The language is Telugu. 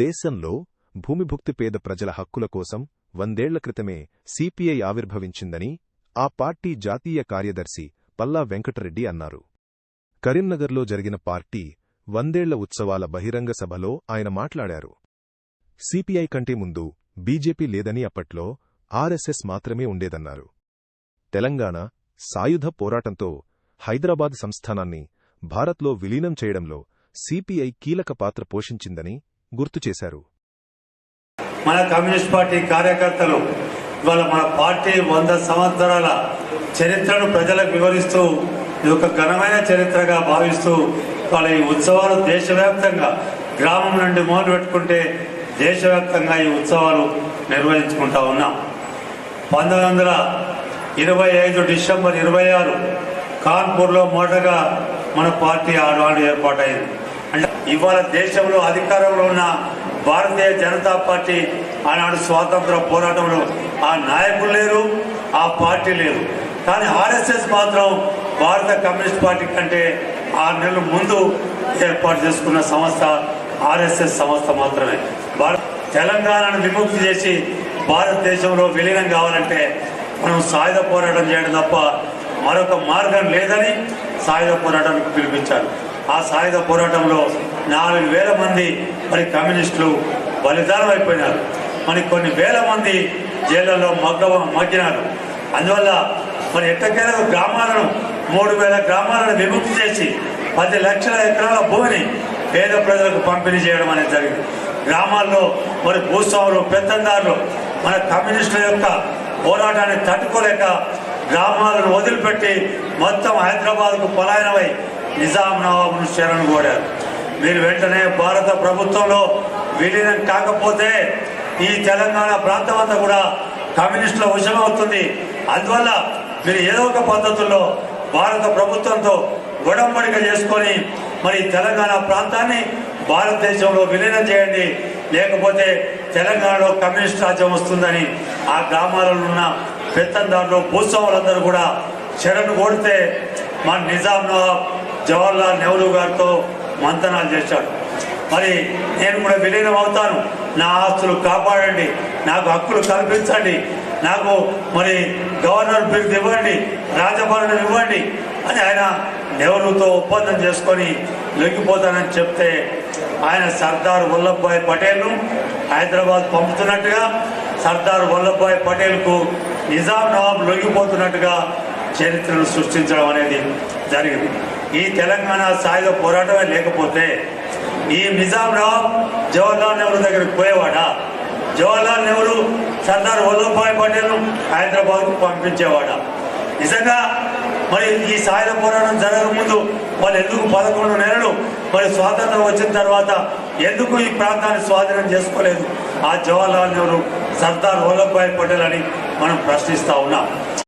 దేశంలో భూమిభుక్తి పేద ప్రజల హక్కుల కోసం వందేళ్ళ క్రితమే సిపిఐ ఆవిర్భవించిందని ఆ పార్టీ జాతీయ కార్యదర్శి పల్లా వెంకటరెడ్డి అన్నారు. కరీంనగర్లో జరిగిన పార్టీ వందేళ్ళ ఉత్సవాల బహిరంగ సభలో ఆయన మాట్లాడారు. సిపిఐ కంటే ముందు బీజేపీ లేదని అప్పట్లో ఆర్ఎస్ఎస్ మాత్రమే ఉండేదన్నారు. తెలంగాణ సాయుధ పోరాటంతో హైదరాబాద్ సంస్థానాన్ని భారత్లో విలీనం చేయడంలో సిపిఐ కీలక పాత్ర పోషించిందని గుర్తు చేశారు మన కమ్యూనిస్ట్ పార్టీ కార్యకర్తలు ఇవాళ మన పార్టీ వంద సంవత్సరాల చరిత్రను ప్రజలకు వివరిస్తూ ఇది ఒక ఘనమైన చరిత్రగా భావిస్తూ వాళ్ళ ఈ ఉత్సవాలు దేశవ్యాప్తంగా గ్రామం నుండి మొదలు పెట్టుకుంటే దేశవ్యాప్తంగా ఈ ఉత్సవాలు నిర్వహించుకుంటా ఉన్నాం. పంతొమ్మిది వందల ఇరవై ఐదు డిసెంబర్ ఇరవై ఆరు కాన్పూర్లో మొదటగా మన పార్టీ ఆనాడు ఏర్పాటైంది. అంటే ఇవాళ దేశంలో అధికారంలో ఉన్న భారతీయ జనతా పార్టీ ఆనాడు స్వాతంత్ర పోరాటంలో ఆ నాయకులు లేరు ఆ పార్టీ లేదు కానీ ఆర్ఎస్ఎస్ మాత్రం భారత కమ్యూనిస్ట్ పార్టీ కంటే ఆరు నెలల ముందు ఏర్పాటు చేసుకున్న సంస్థ ఆర్ఎస్ఎస్ సంస్థ మాత్రమే. భారత్ తెలంగాణను విముక్తి చేసి భారతదేశంలో విలీనం కావాలంటే మనం సాయుధ పోరాటం చేయడం తప్ప మరొక మార్గం లేదని సాయుధ పోరాటానికి పిలిపించారు. ఆ సాయుధ పోరాటంలో నాలుగు వేల మంది మరి కమ్యూనిస్టులు బలిదానం అయిపోయినారు. మరి కొన్ని వేల మంది జైళ్ళలో మగ్గ మగ్గినారు. అందువల్ల మరి ఎట్టకేలకు గ్రామాలను మూడు వేల గ్రామాలను విముక్తి చేసి పది లక్షల ఎకరాల భూమిని పేద ప్రజలకు పంపిణీ చేయడం అనేది జరిగింది. గ్రామాల్లో మరి భూస్వాములు పెత్తందారులు మన కమ్యూనిస్టుల యొక్క పోరాటాన్ని తట్టుకోలేక గ్రామాలను వదిలిపెట్టి మొత్తం హైదరాబాద్కు పలాయనమై నిజాం నవాబును చరణ్ కోరారు. మీరు వెంటనే భారత ప్రభుత్వంలో విలీనం కాకపోతే ఈ తెలంగాణ ప్రాంతం అంతా కూడా కమ్యూనిస్టుల వశమవుతుంది. అందువల్ల మీరు ఏదో ఒక పద్ధతుల్లో భారత ప్రభుత్వంతో గొడంబడిక చేసుకొని మరి తెలంగాణ ప్రాంతాన్ని భారతదేశంలో విలీనం చేయండి. లేకపోతే తెలంగాణలో కమ్యూనిస్ట్ రాజ్యం వస్తుందని ఆ గ్రామాలలో ఉన్న పెత్తందారులు భూస్వాములందరూ కూడా చెరను కొడితే మా నిజాం నవాబ్ జవహర్లాల్ నెహ్రూ గారితో మంతనాలు చేశాడు. మరి నేను కూడా విలీనం అవుతాను. నా ఆస్తులు కాపాడండి. నాకు హక్కులు కల్పించండి. నాకు మరి గవర్నర్ బిరుదు ఇవ్వండి. రాజభరణం ఇవ్వండి అని ఆయన నెహ్రూతో ఒప్పందం చేసుకొని లొంగిపోతానని చెప్తే ఆయన సర్దార్ వల్లభాయ్ పటేల్ను హైదరాబాద్ పంపుతున్నట్టుగా సర్దార్ వల్లభాయ్ పటేల్కు నిజాం నవాబ్ లొంగిపోతున్నట్టుగా చరిత్రను సృష్టించడం అనేది జరిగింది. ఈ తెలంగాణ సాయుధ పోరాటమే లేకపోతే ఈ నిజాం జవహర్లాల్ నెహ్రూ దగ్గరికి పోయేవాడా? జవహర్లాల్ నెహ్రూ సర్దార్ వల్లభాయ్ పటేల్ హైదరాబాద్కు పంపించేవాడా? నిజంగా మరి ఈ సాయుధ పోరాటం జరగక ముందు వాళ్ళు ఎందుకు పదకొండు నెలలు మరి స్వాతంత్రం వచ్చిన తర్వాత ఎందుకు ఈ ప్రాంతాన్ని స్వాధీనం చేసుకోలేదు? ఆ జవహర్లాల్ నెహ్రూ సర్దార్ వల్లభాయ్ పటేల్ అని మనం ప్రశ్నిస్తా ఉన్నాం.